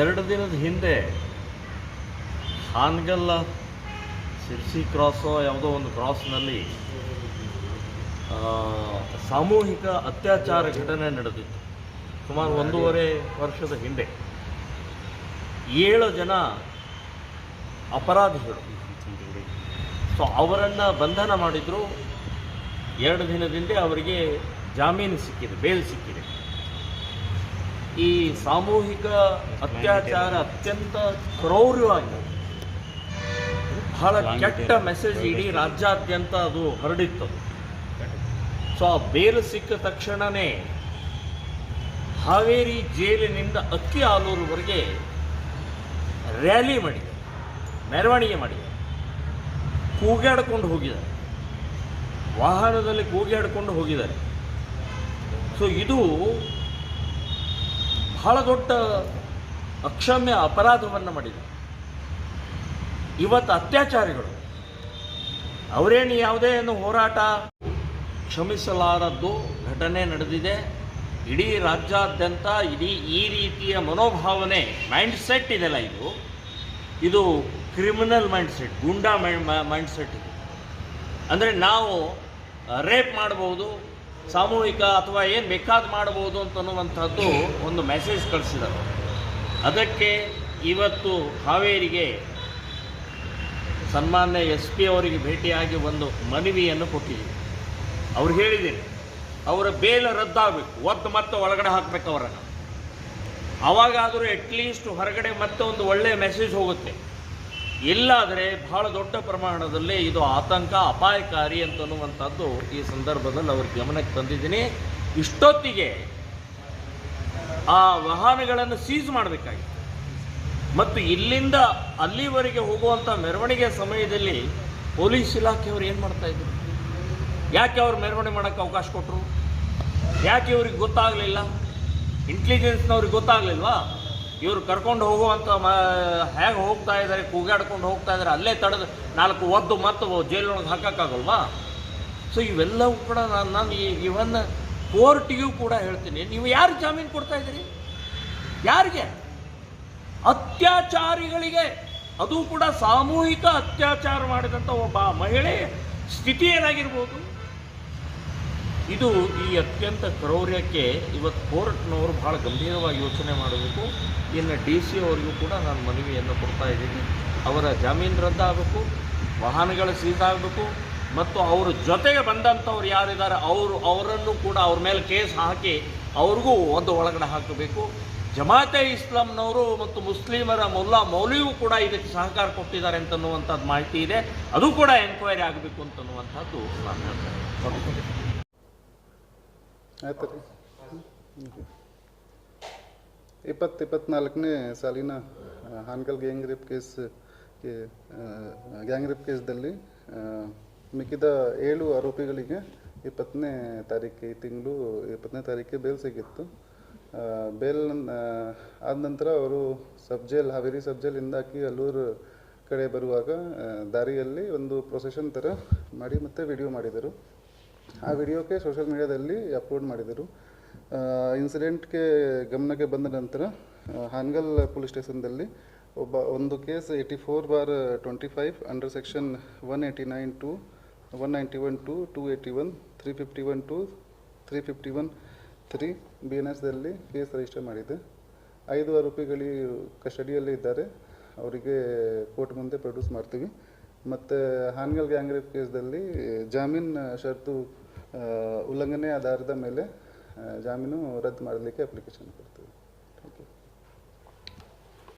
ಎರಡು ದಿನದ ಹಿಂದೆ ಹಾನಗಲ್ಲ ಸಿರ್ಸಿ ಕ್ರಾಸೋ ಯಾವುದೋ ಒಂದು ಕ್ರಾಸ್ನಲ್ಲಿ ಸಾಮೂಹಿಕ ಅತ್ಯಾಚಾರ ಘಟನೆ ನಡೆದಿತ್ತು. ಸುಮಾರು ಒಂದೂವರೆ ವರ್ಷದ ಹಿಂದೆ. ಏಳು ಜನ ಅಪರಾಧಿಗಳು. ಸೊ ಅವರನ್ನು ಬಂಧನ ಮಾಡಿದ್ರು. ಎರಡು ದಿನದಿಂದ ಅವರಿಗೆ ಜಾಮೀನು ಸಿಕ್ಕಿದೆ, ಬೇಲ್ ಸಿಕ್ಕಿದೆ. ಈ ಸಾಮೂಹಿಕ ಅತ್ಯಾಚಾರ ಅತ್ಯಂತ ಕ್ರೌರ್ಯವಾಗಿದೆ ಬಹಳ ಕೆಟ್ಟ ಮೆಸೇಜ್ ಇಡೀ ರಾಜ್ಯಾದ್ಯಂತ ಅದು ಹರಡಿತ್ತು. ಸೊ ಆ ಬೇರು ಸಿಕ್ಕ ತಕ್ಷಣನೇ ಹಾವೇರಿ ಜೈಲಿನಿಂದ ಅಕ್ಕಿ ಆಲೂರುವರೆಗೆ ರ್ಯಾಲಿ ಮಾಡಿದೆ ಮೆರವಣಿಗೆ ಮಾಡಿದೆ ಕೂಗಾಡ್ಕೊಂಡು ಹೋಗಿದ್ದಾರೆ. ವಾಹನದಲ್ಲಿ ಕೂಗಾಡ್ಕೊಂಡು ಹೋಗಿದ್ದಾರೆ. ಸೊ ಇದು ಬಹಳ ದೊಡ್ಡ ಅಕ್ಷಮ್ಯ ಅಪರಾಧವನ್ನು ಮಾಡಿದೆ. ಇವತ್ತು ಅತ್ಯಾಚಾರಿಗಳು, ಅವರೇನು ಯಾವುದೇ ಏನು ಹೋರಾಟ ಕ್ಷಮಿಸಲಾರದ್ದು ಘಟನೆ ನಡೆದಿದೆ. ಇಡೀ ರಾಜ್ಯಾದ್ಯಂತ, ಇಡೀ ಈ ರೀತಿಯ ಮನೋಭಾವನೆ ಮೈಂಡ್ ಸೆಟ್ ಇದೆಲ್ಲ ಇದು. ಇದು criminal mind set goonda mind set ಇದು. ಅಂದರೆ ನಾವು ರೇಪ್ ಮಾಡ್ಬೋದು ಸಾಮೂಹಿಕ ಅಥವಾ ಏನು ಬೇಕಾದ ಮಾಡ್ಬೋದು ಅಂತನ್ನುವಂಥದ್ದು ಒಂದು ಮೆಸೇಜ್ ಕಳಿಸಿದರು. ಅದಕ್ಕೆ ಇವತ್ತು ಹಾವೇರಿಗೆ ಸನ್ಮಾನ್ಯ ಎಸ್ ಪಿ ಅವರಿಗೆ ಭೇಟಿಯಾಗಿ ಒಂದು ಮನವಿಯನ್ನು ಕೊಟ್ಟಿದ್ದೀನಿ. ಅವ್ರು ಹೇಳಿದ್ದೀನಿ, ಅವರ ಬೇಲ್ ರದ್ದಾಗಬೇಕು, ಒದ್ದು ಮತ್ತೆ ಒಳಗಡೆ ಹಾಕಬೇಕು ಅವರನ್ನು. ಅವಾಗಾದರೂ ಅಟ್ಲೀಸ್ಟ್ ಹೊರಗಡೆ ಮತ್ತೆ ಒಂದು ಒಳ್ಳೆಯ ಮೆಸೇಜ್ ಹೋಗುತ್ತೆ. ಇಲ್ಲಾದರೆ ಬಹಳ ದೊಡ್ಡ ಪ್ರಮಾಣದಲ್ಲಿ ಇದು ಆತಂಕ ಅಪಾಯಕಾರಿ ಅಂತನ್ನುವಂಥದ್ದು ಈ ಸಂದರ್ಭದಲ್ಲಿ ಅವ್ರ ಗಮನಕ್ಕೆ ತಂದಿದ್ದೀನಿ. ಇಷ್ಟೊತ್ತಿಗೆ ಆ ವಾಹನಗಳನ್ನು ಸೀಸ್ ಮಾಡಬೇಕಾಗಿತ್ತು. ಮತ್ತು ಇಲ್ಲಿಂದ ಅಲ್ಲಿವರೆಗೆ ಹೋಗುವಂಥ ಮೆರವಣಿಗೆ ಸಮಯದಲ್ಲಿ ಪೊಲೀಸ್ ಇಲಾಖೆಯವರು ಏನು ಮಾಡ್ತಾ ಇದ್ರು? ಯಾಕೆ ಅವ್ರು ಮೆರವಣಿಗೆ ಮಾಡೋಕ್ಕೆ ಅವಕಾಶ ಕೊಟ್ಟರು ಯಾಕೆ ಇವ್ರಿಗೆ ಗೊತ್ತಾಗಲಿಲ್ಲ? ಇಂಟೆಲಿಜೆನ್ಸ್ನವ್ರಿಗೆ ಗೊತ್ತಾಗಲಿಲ್ವಾ? ಇವ್ರು ಕರ್ಕೊಂಡು ಹೋಗುವಂಥ ಮ, ಹೇಗೆ ಹೋಗ್ತಾ ಇದ್ದಾರೆ ಕೂಗಾಡ್ಕೊಂಡು ಹೋಗ್ತಾ ಇದ್ದಾರೆ ಅಲ್ಲೇ ತಡೆದು ನಾಲ್ಕು ಒದ್ದು ಮತ್ತು ಜೈಲೊಳಗೆ ಹಾಕೋಕ್ಕಾಗಲ್ವಾ? ಸೊ ಇವೆಲ್ಲವೂ ಕೂಡ ನಾನು ನಾನು ಇವನ್ ಕೋರ್ಟಿಗೂ ಕೂಡ ಹೇಳ್ತೀನಿ. ನೀವು ಯಾರು ಜಾಮೀನು ಕೊಡ್ತಾ ಇದ್ದೀರಿ? ಯಾರಿಗೆ? ಅತ್ಯಾಚಾರಿಗಳಿಗೆ. ಅದು ಕೂಡ ಸಾಮೂಹಿಕ ಅತ್ಯಾಚಾರ ಮಾಡಿದಂಥ ಒಬ್ಬ ಮಹಿಳೆ ಸ್ಥಿತಿ ಏನಾಗಿರ್ಬೋದು? ಇದು ಈ ಅತ್ಯಂತ ಕ್ರೌರ್ಯಕ್ಕೆ ಇವತ್ತು ಕೋರ್ಟ್ನವರು ಭಾಳ ಗಂಭೀರವಾಗಿ ಯೋಚನೆ ಮಾಡಬೇಕು. ಇನ್ನು ಡಿ ಸಿ ಅವರಿಗೂ ಕೂಡ ನಾನು ಮನವಿಯನ್ನು ಕೊಡ್ತಾ ಇದ್ದೀನಿ. ಅವರ ಜಾಮೀನು ರದ್ದಾಗಬೇಕು, ವಾಹನಗಳು ಆಗಬೇಕು ಮತ್ತು ಅವ್ರ ಜೊತೆಗೆ ಬಂದಂಥವ್ರು ಯಾರಿದ್ದಾರೆ, ಅವರು ಅವರನ್ನು ಕೂಡ ಅವ್ರ ಮೇಲೆ ಕೇಸ್ ಹಾಕಿ ಅವ್ರಿಗೂ ಒಂದು ಒಳಗಡೆ ಹಾಕಬೇಕು. ಜಮಾತೆ ಇಸ್ಲಾಂನವರು ಮತ್ತು ಮುಸ್ಲಿಮರ ಮುಲ್ಲಾ ಮೌಲಿಯೂ ಕೂಡ ಇದಕ್ಕೆ ಸಹಕಾರ ಕೊಟ್ಟಿದ್ದಾರೆ ಅಂತನ್ನುವಂಥದ್ದು ಮಾಹಿತಿ ಇದೆ. ಅದು ಕೂಡ ಎನ್ಕ್ವೈರಿ ಆಗಬೇಕು ಅಂತನ್ನುವಂಥದ್ದು ನಾನು ಹೇಳ್ತೇನೆ ಆಯ್ತು ಇಪ್ಪತ್ತು, ಇಪ್ಪತ್ನಾಲ್ಕನೇ ಸಾಲಿನ Hangal gang rape case gang rape ಕೇಸ್ದಲ್ಲಿ ಮಿಕ್ಕಿದ ಏಳು ಆರೋಪಿಗಳಿಗೆ ಇಪ್ಪತ್ತನೇ ತಾರೀಕು ಈ ತಿಂಗಳು ಇಪ್ಪತ್ತನೇ ತಾರೀಕಿಗೆ ಬೇಲ್ ಸಿಗಿತ್ತು. ಬೇಲ್ ಆದ ನಂತರ ಅವರು ಸಬ್ಜೆಲ್ ಹಾವೇರಿ ಸಬ್ ಜೇಲಿಂದ ಹಾಕಿ ಅಲ್ಲೂರು ಕಡೆ ಬರುವಾಗ ದಾರಿಯಲ್ಲಿ ಒಂದು ಪ್ರೊಸೆಷನ್ ಥರ ಮಾಡಿ ಮತ್ತೆ ವಿಡಿಯೋ ಮಾಡಿದರು. ಆ ವಿಡಿಯೋಕ್ಕೆ ಸೋಷಿಯಲ್ ಮೀಡಿಯಾದಲ್ಲಿ ಅಪ್ಲೋಡ್ ಮಾಡಿದರು. ಇನ್ಸಿಡೆಂಟ್ಗೆ ಗಮನಕ್ಕೆ ಬಂದ ನಂತರ ಹಾನ್ಗಲ್ ಪೊಲೀಸ್ ಸ್ಟೇಷನ್ದಲ್ಲಿ ಒಬ್ಬ, ಒಂದು case eighty four bar twenty five under section one eighty nine two one ninety one two two eighty one three fifty one two three fifty one three B N ಎಸ್ದಲ್ಲಿ case register ಮಾಡಿದೆ. ಐದು ಆರೋಪಿಗಳು ಕಸ್ಟಡಿಯಲ್ಲೇ ಇದ್ದಾರೆ. ಅವರಿಗೆ court ಮುಂದೆ produce ಮಾಡ್ತೀವಿ. ಮತ್ತು Hangal gang rape ಕೇಸ್ದಲ್ಲಿ ಜಾಮೀನು ಷರತ್ತು ಉಲ್ಲಂಘನೆ ಆಧಾರದ ಮೇಲೆ ಜಾಮೀನು ರದ್ದು ಮಾಡಲಿಕ್ಕೆ ಅಪ್ಲಿಕೇಶನ್ ಕೊಡ್ತೀವಿ